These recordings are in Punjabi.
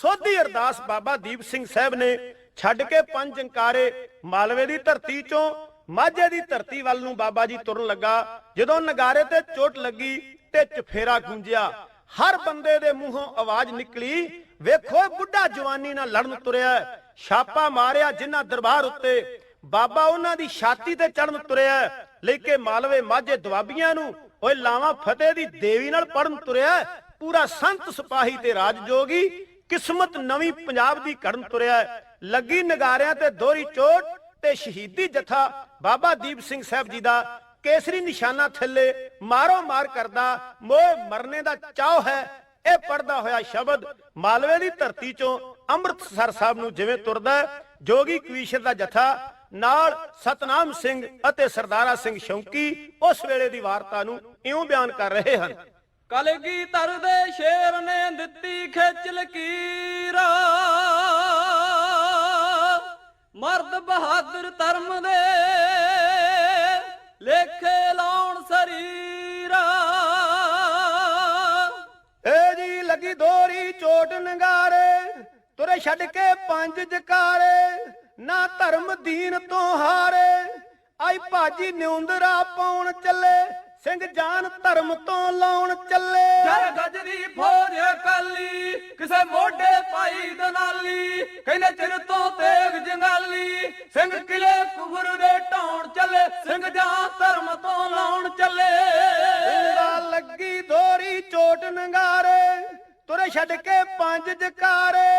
ਸੋਧੀ ਅਰਦਾਸ ਬਾਬਾ ਦੀਪ ਸਿੰਘ ਸਾਹਿਬ ਨੇ ਛੱਡ ਕੇ ਪੰਜ ਅੰਕਾਰੇ ਮਾਲਵੇ ਦੀ ਧਰਤੀ ਚੋਂ, ਮਾਝੇ ਦੀ ਧਰਤੀ ਵੱਲ ਨੂੰ ਬਾਬਾ ਜੀ ਤੁਰਨ ਲੱਗਾ। ਜਦੋਂ ਨਗਾਰੇ ਤੇ ਚੋਟ ਲੱਗੀ ਤੇ ਚਫੇਰਾ ਗੂੰਜਿਆ। ਹਰ ਬੰਦੇ ਦੇ ਮੂੰਹੋਂ ਆਵਾਜ਼ ਨਿਕਲੀ, ਵੇਖੋ ਬੁੱਢਾ ਜਵਾਨੀ ਨਾਲ ਲੜਨ ਤੁਰਿਆ ਛਾਪਾ ਮਾਰਿਆ ਜਿਨ੍ਹਾਂ ਦਰਬਾਰ ਉੱਤੇ। ਬਾਬਾ ਉਹਨਾਂ ਦੀ ਛਾਤੀ ਤੇ ਚੜਨ ਤੁਰਿਆ ਹੈ। ਲੈ ਕੇ ਮਾਲਵੇ ਮਾਝੇ ਦਵਾਬੀਆਂ ਨੂੰ, ਓਏ ਲਾਵਾਂ ਫਤਿਹ ਦੀ ਦੇਵੀ ਨਾਲ ਪੜਨ ਤੁਰਿਆ ਪੂਰਾ ਸੰਤ ਸਿਪਾਹੀ ਤੇ ਰਾਜ ਜੋਗੀ ਕਿਸਮਤ ਨਵੀਂ ਪੰਜਾਬ ਦੀ ਘੜਨ ਤੁਰਿਆ ਹੈ। ਲੱਗੀ ਨਗਾਰਿਆਂ ਤੇ ਦੋਹਰੀ ਚੋਟ ਤੇ ਸ਼ਹੀਦੀ ਜਥਾ ਬਾਬਾ ਦੀਪ ਸਿੰਘ ਸਾਹਿਬ ਜੀ ਦਾ। ਕੇਸਰੀ ਨਿਸ਼ਾਨਾ ਥੱਲੇ ਮਾਰੋ ਮਾਰ ਕਰਦਾ ਮੋਹ ਮਰਨੇ ਦਾ ਚਾਹ ਹੈ। ਇਹ ਪੜਦਾ ਹੋਇਆ ਸ਼ਬਦ ਮਾਲਵੇ ਦੀ ਧਰਤੀ ਚੋਂ ਅੰਮ੍ਰਿਤਸਰ ਸਾਹਿਬ ਨੂੰ ਜਿਵੇਂ ਤੁਰਦਾ ਹੈ, ਜੋਗੀ ਕਵੀਸ਼ਰ ਦਾ ਜਥਾ ਨਾਲ ਸਤਨਾਮ ਸਿੰਘ ਅਤੇ ਸਰਦਾਰਾ ਸਿੰਘ ਸ਼ੌਂਕੀ ਉਸ ਵੇਲੇ ਦੀ ਵਾਰਤਾ ਨੂੰ ਇਉਂ ਬਿਆਨ ਕਰ ਰਹੇ ਹਨ। ਕਲਗੀ ਤਰ ਦੇ ਸ਼ੇਰ ਨੇ ਦਿੱਤੀ ਖਿੱਚ ਲਕੀਰਾ। ਮਰਦ ਬਹਾਦਰ ਧਰਮ ਦੇ ਲੇਖੇ ਲਾਉਣ ਸਰੀਰਾ। ਏ ਜੀ ਲੱਗੀ ਦੋਰੀ ਚੋਟ ਨਗਾਰੇ, ਤੁਰੇ ਛੱਡ ਕੇ ਪੰਜ ਜਕਾਰੇ, ਨਾ ਧਰਮ ਦੀਨ ਤੋਂ ਹਾਰੇ। ਆਈ ਭਾਜੀ ਨਿਉਂਦਰਾ ਪਾਉਣ ਚੱਲੇ ਸਿੰਘ ਜਾਨ ਧਰਮ ਤੋਂ ਲਾਉਣ ਚੱਲੇ। ਜਰ ਗਜਰੀ ਫੌਜ ਕਾਲੀ ਕਿਸੇ ਮੋਢੇ ਪਾਈ ਦਨਾਲੀ ਕਹਿੰਦੇ ਚਿਰ ਤੋਂ ਤੇਗ ਜੰਗਾਲੀ। ਸਿੰਘ ਕਿਲੇ ਕੁਫਰ ਦੇ ਢਾਉਣ ਚੱਲੇ ਸਿੰਘ ਜਾਂ ਧਰਮ ਤੋਂ ਲਾਉਣ ਚੱਲੇ। ਸਿੰਘਾ ਲੱਗੀ ਦੋਰੀ ਚੋਟ ਨਗਾਰੇ ਤੁਰੇ ਛੱਡ ਕੇ ਪੰਜ ਜਕਾਰੇ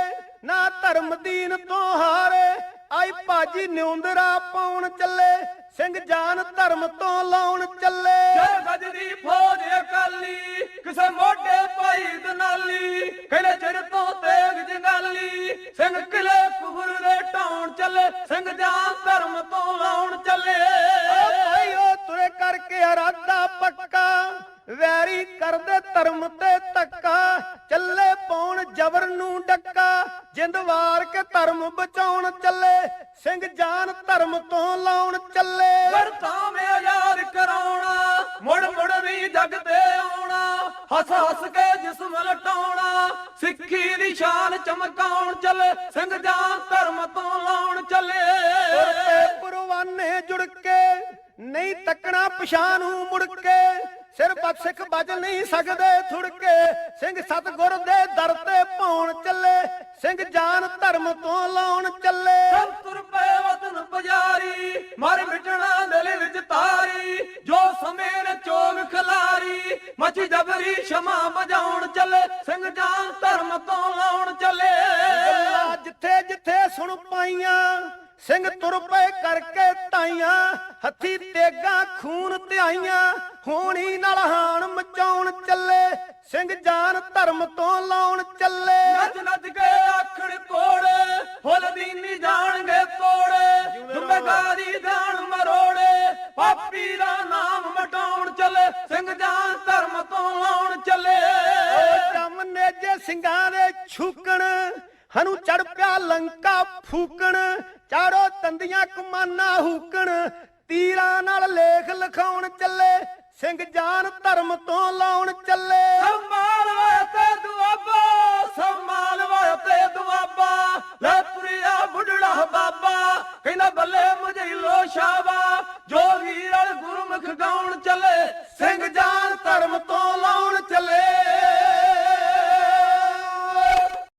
ਨਾ ਧਰਮ ਦੀਨ ਤੋਂ ਹਾਰੇ ਆਈ ਭਾਜੀ ਨਿਉਂਦਰਾ ਪਾਉਣ ਚੱਲੇ। ਸਿੰਘ ਜਾਨ ਧਰਮ ਤੋਂ ਲਾਉਣ ਚੱਲੇ। ਜਰ ਗਜਰੀ ਫੌਜ ਕਾਲੀ ਕਿਸੇ ਮੋਢੇ ਪਾਈ ਦਨਾਲੀ ਕਹਿੰਦੇ ਚਿਰ ਤੋਂ ਤੇਗ ਜੰਗਾਲੀ ਸਿੰਘ ਕਿਲੇ ਕੁਫਰ ਦੇ ਢਾਉਣ ਚੱਲੇ ਸਿੰਘ ਜਾਂ ਧਰਮ ਤੋਂ ਲਾਉਣ ਚੱਲੇ। ਓ ਭਾਈਓ ਤੁਰੇ ਕਰਕੇ ਪੱਕਾ ਵੈਰੀ ਕਰਦੇ ਧਰਮ ਤੇ ਧੱਕਾ ਚੱਲੇ ਪਾਉਣ ਜਬਰ ਨੂੰ ਡੱਕਾ ਜਿੰਦ ਵਾਰ ਕੇ ਧਰਮ ਬਚਾਉਣ ਚੱਲੇ ਸਿੰਘ ਜਾਨ ਧਰਮ ਤੋਂ ਲਾਉਣ ਚੱਲੇ। ਵਰਤਾਂ ਮੇ ਆਜ਼ਾਦ ਕਰਾਉਣਾ ਮੁੜ ਮੁੜ ਵੀ ਜਗ ਤੇ ਆਉਣਾ ਹੱਸ ਹੱਸ ਕੇ ਜਿਸਮ ਲਟਾਉਣਾ ਸਿੱਖੀ ਦੀ ਸ਼ਾਨ ਚਮਕਾਉਣ ਚੱਲੇ ਸਿੰਘ ਜਾਂ ਧਰਮ ਤੋਂ ਲਾਉਣ ਚੱਲੇ। ਪਏ ਪਰਵਾਨੇ ਜੁੜ ਕੇ ਨਹੀਂ ਤੱਕਣਾ ਪਛਾਣ ਨੂੰ ਮੁੜ ਕੇ ਸਿਰ ਪੱਤ ਸਿੱਖ ਬਚ ਨਹੀਂ ਸਕਦੇ ਥੁੜ ਕੇ ਸਿੰਘ ਸਤਗੁਰ ਦੇ ਦਰ ਤੇ ਪਾਉਣ ਚੱਲੇ। ਸਿੰਘ ਜਾਨ ਧਰਮ ਤੋਂ ਲਾਉਣ ਚੱਲੇ। ਤੁਰ ਪਏ ਵਤਨ ਪੁਜਾਰੀ ਮਰ ਮਿਟਣਾ ਦਿਲ ਵਿੱਚ ਤਾਰੀ। ਜੋ ਸਮੇਂ ਨੇ ਚੋਗ ਖਲਾਰੀ ਮਚ ਜਬਰੀ ਸ਼ਮਾ ਬਜਾਉਣ ਚੱਲੇ। ਸਿੰਘ ਜਾਂ ਧਰਮ ਤੋਂ ਲਾਉਣ ਚੱਲੇ। ਜਿੱਥੇ ਜਿੱਥੇ ਸੁਣ ਪਾਈਆਂ। ਸਿੰਘ ਤੁਰ ਪਏ ਕਰਕੇ ਤਾਈਆਂ ਹੱਥੀ ਤੇਗਾ ਖੂਨ ਧਿਆਈਆਂ, ਹੋਣੀ ਨਾਲ ਹਾਣ ਮਚਾਉਣ ਚੱਲੇ, ਸਿੰਘ ਜਾਨ ਧਰਮ ਤੋਂ ਲਾਉਣ ਚੱਲੇ। ਨੱਚ ਨੱਚ ਕੇ ਹਨੂ ਚੜ ਪਿਆ ਲੰਕਾ ਫੂਕਣ, ਚਾੜੋ ਤੰਦੀਆਂ ਕਮਾਨਾ ਹੂਕਣ। ਤੀਰਾਂ ਨਾਲ ਲੇਖ ਲਿਖਾਉਣ ਚੱਲੇ, ਸਿੰਘ ਜਾਨ ਧਰਮ ਤੋਂ ਲਾਉਣ ਚੱਲੇ। ਸੰਭਾਲਵਾ ਤੇ ਦੁਆਬਾ ਸੰਭਾਲਵਾ ਤੇ ਦੁਆਬਾ। ਲੈ ਤੁਰਿਆ ਬੁੱਢੜਾ ਬਾਬਾ, ਕਹਿੰਦਾ ਬੱਲੇ ਮੁਝੇ ਲੋ ਸ਼ਾਬਾ। ਜੋ ਵੀਰ ਗੁਰਮੁਖ ਗਾਉਣ ਚੱਲੇ, ਸਿੰਘ ਜਾਨ ਧਰਮ ਤੋਂ